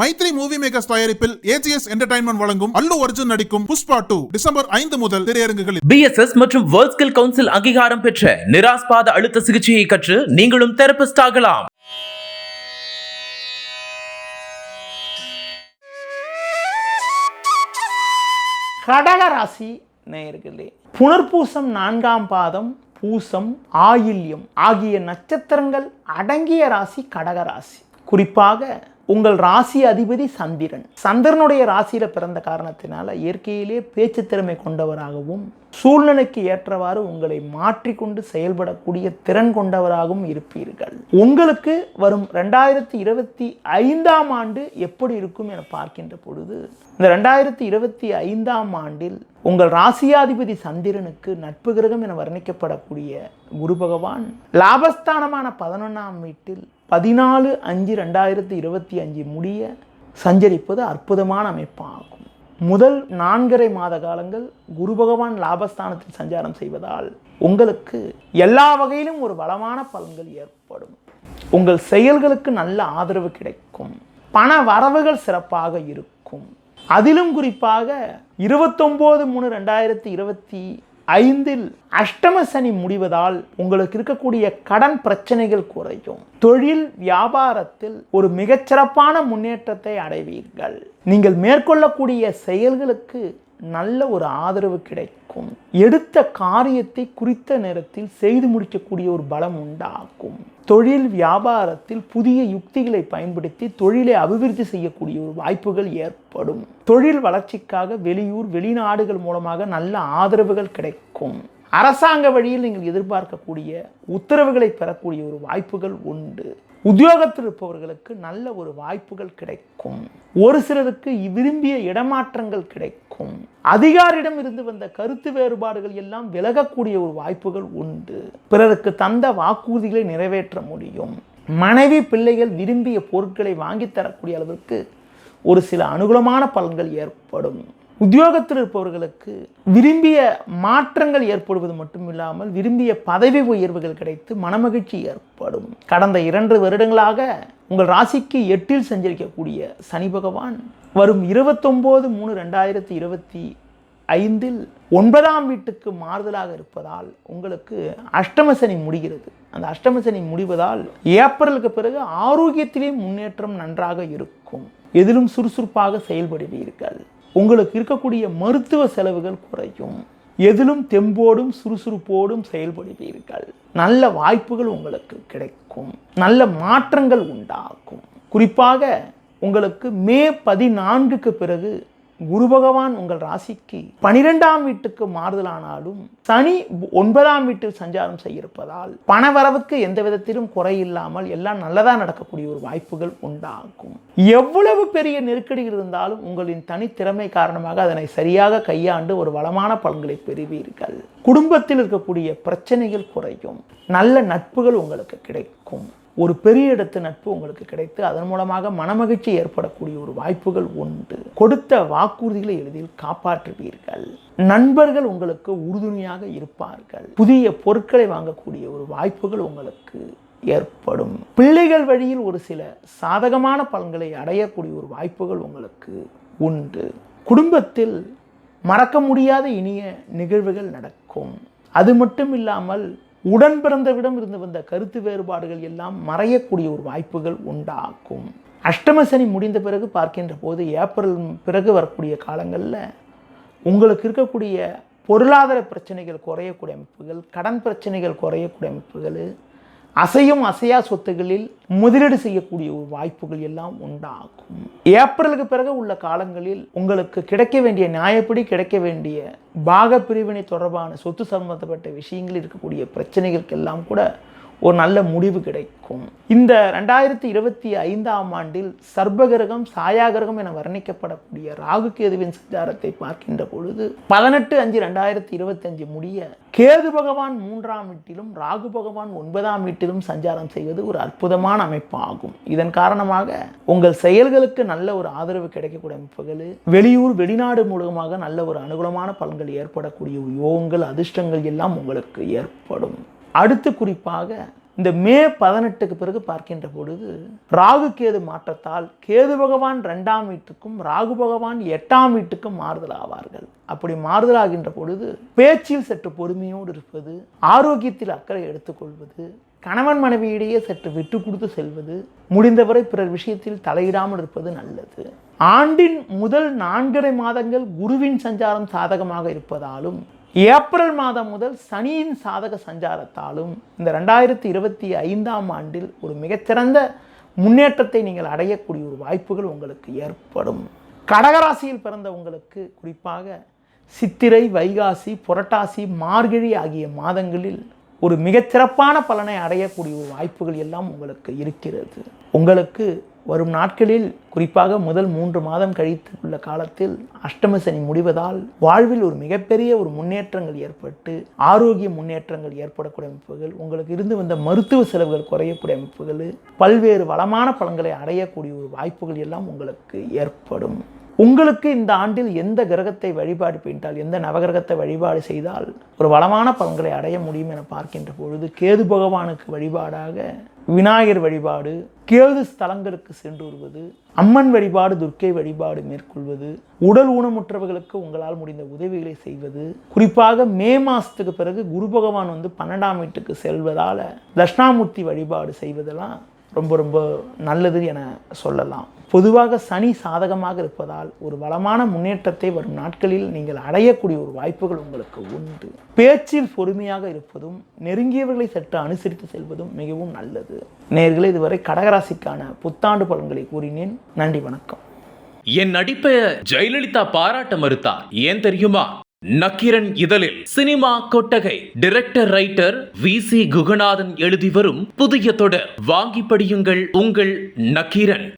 Maithri movie makers தயாரிப்பில் AGS entertainment வழங்கும் அல்லு அர்ஜுன் நடிக்கும் புஷ்பா டூ டிசம்பர் ஐந்து முதல் திரையரங்குகளில். பிஎஸ்எஸ் மற்றும் வேர்ல்ட் ஸ்கில் கவுன்சில் அங்கீகாரம் பெற்ற நிராஸ்பாத அழுத்த சிகிச்சையை கற்று நீங்களும் தெரபிஸ்ட் ஆகலாம். கடகராசி நேயர்களே புனர்பூசம் நான்காம் பாதம் பூசம் ஆயில்யம் ஆகிய நட்சத்திரங்கள் அடங்கிய ராசி கடகராசி குறிப்பாக உங்கள் ராசி அதிபதி சந்திரன். சந்திரனுடைய ராசியில் பிறந்த காரணத்தினால இயற்கையிலே பேச்சு திறமை கொண்டவராகவும் சூழ்நிலைக்கு ஏற்றவாறு உங்களை மாற்றிக்கொண்டு செயல்படக்கூடிய திறன் கொண்டவராகவும் இருப்பீர்கள். உங்களுக்கு வரும் ரெண்டாயிரத்தி இருபத்தி ஐந்தாம் ஆண்டு எப்படி இருக்கும் என பார்க்கின்ற பொழுது இந்த ரெண்டாயிரத்தி இருபத்தி ஐந்தாம் ஆண்டில் உங்கள் ராசியாதிபதி சந்திரனுக்கு நட்பு கிரகம் என வர்ணிக்கப்படக்கூடிய குரு பகவான் லாபஸ்தானமான பதினொன்றாம் வீட்டில் பதினாலு அஞ்சு ரெண்டாயிரத்தி இருபத்தி அஞ்சு முடிய சஞ்சரிப்பது அற்புதமான அமைப்பாகும். முதல் நான்கரை மாத காலங்கள் குரு பகவான் லாபஸ்தானத்தில் சஞ்சாரம் செய்வதால் உங்களுக்கு எல்லா வகையிலும் ஒரு வளமான பலன்கள் ஏற்படும். உங்கள் செயல்களுக்கு நல்ல ஆதரவு கிடைக்கும். பண வரவுகள் சிறப்பாக இருக்கும். அதிலும் குறிப்பாக இருபத்தொம்போது மூணு ரெண்டாயிரத்தி இருபத்தி ஐந்தில் அஷ்டம சனி முடிவதால் உங்களுக்கு இருக்கக்கூடிய கடன் பிரச்சனைகள் குறையும். தொழில் வியாபாரத்தில் ஒரு மிகச்சிறப்பான முன்னேற்றத்தை அடைவீர்கள். நீங்கள் மேற்கொள்ளக்கூடிய செயல்களுக்கு நல்ல ஒரு ஆதரவு கிடைக்கும். எடுத்த காரியத்தை குறித்த நேரத்தில் செய்து முடிக்கக்கூடிய ஒரு பலம் உண்டாகும். தொழில் வியாபாரத்தில் புதிய யுக்திகளை பயன்படுத்தி தொழிலை அபிவிருத்தி செய்யக்கூடிய ஒரு வாய்ப்புகள் ஏற்படும். தொழில் வளர்ச்சிக்காக வெளியூர் வெளிநாடுகள் மூலமாக நல்ல ஆதரவுகள் கிடைக்கும். அரசாங்க வழியில் நீங்கள் எதிர்பார்க்கக்கூடிய உத்தரவுகளை பெறக்கூடிய ஒரு வாய்ப்புகள் உண்டு. உத்தியோகத்தில் இருப்பவர்களுக்கு நல்ல ஒரு வாய்ப்புகள் கிடைக்கும். ஒரு சிலருக்கு விரும்பிய இடமாற்றங்கள் கிடைக்கும். அதிகாரிடம் இருந்து வந்த கருத்து வேறுபாடுகள் எல்லாம் விலகக்கூடிய ஒரு வாய்ப்புகள் உண்டு. பிறருக்கு தந்த வாக்குறுதிகளை நிறைவேற்ற முடியும். மனைவி பிள்ளைகள் விரும்பிய பொருட்களை வாங்கித் தரக்கூடிய அளவிற்கு ஒரு சில அனுகூலமான பலன்கள் ஏற்படும். உத்தியோகத்தில் இருப்பவர்களுக்கு விரும்பிய மாற்றங்கள் ஏற்படுவது மட்டும் இல்லாமல் விரும்பிய பதவி உயர்வுகள் கிடைத்து மனமகிழ்ச்சி ஏற்படும். கடந்த இரண்டு வருடங்களாக உங்கள் ராசிக்கு எட்டில் சஞ்சரிக்கக்கூடிய சனி பகவான் வரும் இருபத்தொம்போது மூணு ரெண்டாயிரத்தி இருபத்தி ஐந்தில் ஒன்பதாம் வீட்டுக்கு மாறுதலாக இருப்பதால் உங்களுக்கு அஷ்டமசனி முடிகிறது. அந்த அஷ்டமசனி முடிவதால் ஏப்ரலுக்கு பிறகு ஆரோக்கியத்திலே முன்னேற்றம் நன்றாக இருக்கும். எதிலும் சுறுசுறுப்பாக செயல்படுவீர்கள். உங்களுக்கு இருக்கக்கூடிய மருத்துவ செலவுகள் குறையும். எதிலும் தெம்போடும் சுறுசுறுப்போடும் செயல்படுவீர்கள். நல்ல வாய்ப்புகள் உங்களுக்கு கிடைக்கும். நல்ல மாற்றங்கள் உண்டாகும். குறிப்பாக உங்களுக்கு மே பதினான்குக்கு பிறகு குரு பகவான் உங்கள் ராசிக்கு பனிரெண்டாம் வீட்டுக்கு மாறுதலானாலும் சனி ஒன்பதாம் வீட்டில் சஞ்சாரம் செய்யிருப்பதால் பணவரவுக்கு எந்த விதத்திலும் குறையில்லாமல் எல்லாம் நல்லதாக நடக்கக்கூடிய ஒரு வாய்ப்புகள் உண்டாகும். எவ்வளவு பெரிய நெருக்கடி இருந்தாலும் உங்களின் தனித்திறமை காரணமாக அதனை சரியாக கையாண்டு ஒரு வளமான பலன்களை பெறுவீர்கள். குடும்பத்தில் இருக்கக்கூடிய பிரச்சனைகள் குறையும். நல்ல நட்புகள் உங்களுக்கு கிடைக்கும். ஒரு பெரிய இடத்து நட்பு உங்களுக்கு கிடைத்து அதன் மூலமாக மனமகிழ்ச்சி ஏற்படக்கூடிய ஒரு வாய்ப்புகள் உண்டு. கொடுத்த வாக்குறுதிகளை எளிதில் காப்பாற்றுவீர்கள். நண்பர்கள் உங்களுக்கு உறுதுணையாக இருப்பார்கள். புதிய பொருட்களை வாங்கக்கூடிய ஒரு வாய்ப்புகள் உங்களுக்கு ஏற்படும். பிள்ளைகள் வழியில் ஒரு சில சாதகமான பலன்களை அடையக்கூடிய ஒரு வாய்ப்புகள் உங்களுக்கு உண்டு. குடும்பத்தில் மறக்க முடியாத இனிய நிகழ்வுகள் நடக்கும். அது மட்டும் இல்லாமல் உடன் பிறந்தவிடம் இருந்து வந்த கருத்து வேறுபாடுகள் எல்லாம் மறையக்கூடிய ஒரு வாய்ப்புகள் உண்டாகும். அஷ்டம சனி முடிந்த பிறகு பார்க்கின்ற போது ஏப்ரல் பிறகு வரக்கூடிய காலங்களில் உங்களுக்கு இருக்கக்கூடிய பொருளாதார பிரச்சனைகள் குறையக்கூடிய அமைப்புகள் கடன் பிரச்சனைகள் குறையக்கூடிய அமைப்புகள் அசையும் அசையா சொத்துகளில் முதலீடு செய்யக்கூடிய ஒரு வாய்ப்புகள் எல்லாம் உண்டாகும். ஏப்ரலுக்கு பிறகு உள்ள காலங்களில் உங்களுக்கு கிடைக்க வேண்டிய நியாயப்படி கிடைக்க வேண்டிய பாக பிரிவினை தொடர்பான சொத்து சம்பந்தப்பட்ட விஷயங்கள் இருக்கக்கூடிய பிரச்சனைகளுக்கெல்லாம் கூட ஒரு நல்ல முடிவு கிடைக்கும். இந்த ரெண்டாயிரத்தி இருபத்தி ஐந்தாம் ஆண்டில் சர்பகிரகம் சாயாகிரகம் என வர்ணிக்கப்படக்கூடிய ராகு கேதுவின் சஞ்சாரத்தை பார்க்கின்ற பொழுது பதினெட்டு அஞ்சு ரெண்டாயிரத்தி இருபத்தி அஞ்சு முடிய கேது பகவான் மூன்றாம் வீட்டிலும் ராகு பகவான் ஒன்பதாம் வீட்டிலும் சஞ்சாரம் செய்வது ஒரு அற்புதமான அமைப்பு ஆகும் இதன் காரணமாக உங்கள் செயல்களுக்கு நல்ல ஒரு ஆதரவு கிடைக்கக்கூடிய அமைப்புகள் வெளியூர் வெளிநாடு மூலமாக நல்ல ஒரு அனுகூலமான பலன்கள் ஏற்படக்கூடிய யோகங்கள் அதிர்ஷ்டங்கள் எல்லாம் உங்களுக்கு ஏற்படும். அடுத்து குறிப்பாக இந்த மே பதினெட்டுக்கு பிறகு பார்க்கின்ற பொழுது ராகு கேது மாற்றத்தால் கேது பகவான் ரெண்டாம் வீட்டுக்கும் ராகு பகவான் எட்டாம் வீட்டுக்கும் மாறுதல் ஆவார்கள். அப்படி மாறுதலாகின்ற பொழுது பேச்சில் சற்று பொறுமையோடு இருப்பது ஆரோக்கியத்தில் அக்கறை எடுத்துக்கொள்வது கணவன் மனைவியிடையே சற்று விட்டு கொடுத்து செல்வது முடிந்தவரை பிறர் விஷயத்தில் தலையிடாமல் இருப்பது நல்லது. ஆண்டின் முதல் நான்கரை மாதங்கள் குருவின் சஞ்சாரம் சாதகமாக இருப்பதாலும் ஏப்ரல் மாதம் முதல் சனியின் சாதக சஞ்சாரத்தாலும் இந்த ரெண்டாயிரத்தி இருபத்தி ஐந்தாம் ஆண்டில் ஒரு மிகச்சிறந்த முன்னேற்றத்தை நீங்கள் அடையக்கூடிய ஒரு வாய்ப்புகள் உங்களுக்கு ஏற்படும். கடகராசியில் பிறந்த உங்களுக்கு குறிப்பாக சித்திரை வைகாசி புரட்டாசி மார்கழி ஆகிய மாதங்களில் ஒரு மிகச்சிறப்பான பலனை அடையக்கூடிய ஒரு வாய்ப்புகள் எல்லாம் உங்களுக்கு இருக்கிறது. உங்களுக்கு வரும் நாட்களில் குறிப்பாக முதல் மூன்று மாதம் கழித்து உள்ள காலத்தில் அஷ்டம சனி முடிவதால் வாழ்வில் ஒரு மிகப்பெரிய ஒரு முன்னேற்றங்கள் ஏற்பட்டு ஆரோக்கிய முன்னேற்றங்கள் ஏற்படக்கூடிய அமைப்புகள் உங்களுக்கு இருந்து வந்த மருத்துவ செலவுகள் குறையக்கூடிய அமைப்புகள் பல்வேறு வளமான பலன்களை அடையக்கூடிய ஒரு வாய்ப்புகள் எல்லாம் உங்களுக்கு ஏற்படும். உங்களுக்கு இந்த ஆண்டில் எந்த கிரகத்தை வழிபாடு பின்னால் எந்த நவகிரகத்தை வழிபாடு செய்தால் ஒரு வளமான பலன்களை அடைய முடியும் என பார்க்கின்ற பொழுது கேது பகவானுக்கு வழிபாடாக விநாயகர் வழிபாடு கேது ஸ்தலங்களுக்கு சென்று வருவது அம்மன் வழிபாடு துர்க்கை வழிபாடு மேற்கொள்வது உடல் ஊனமுற்றவர்களுக்கு உங்களால் முடிந்த உதவிகளை செய்வது குறிப்பாக மே மாதத்துக்கு பிறகு குரு பகவான் வந்து பன்னெண்டாம் வீட்டுக்கு செல்வதால் தட்சிணாமூர்த்தி வழிபாடு செய்வதெல்லாம் ரொம்ப ரொம்ப நல்லது என சொல்லலாம். பொதுவாக சனி சாதகமாக இருப்பதால் ஒரு வளமான முன்னேற்றத்தை வரும் நாட்களில் நீங்கள் அடையக்கூடிய ஒரு வாய்ப்புகள் உங்களுக்கு உண்டு. பேச்சில் பொறுமையாக இருப்பதும் நெருங்கியவர்களை சற்று அனுசரித்து செல்வதும் மிகவும் நல்லது. நேர்களை இதுவரை கடகராசிக்கான புத்தாண்டு பலன்களை கூறினேன். நன்றி வணக்கம். என் நடிப்பை ஜெயலலிதா பாராட்ட மறுத்தார். ஏன் தெரியுமா? நக்கீரன் இதழில் சினிமா கொட்டகை. Director writer V C Guhanathan எழுதி வரும் புதிய தொடர். வாங்கி படியுங்கள் உங்கள் நக்கீரன்.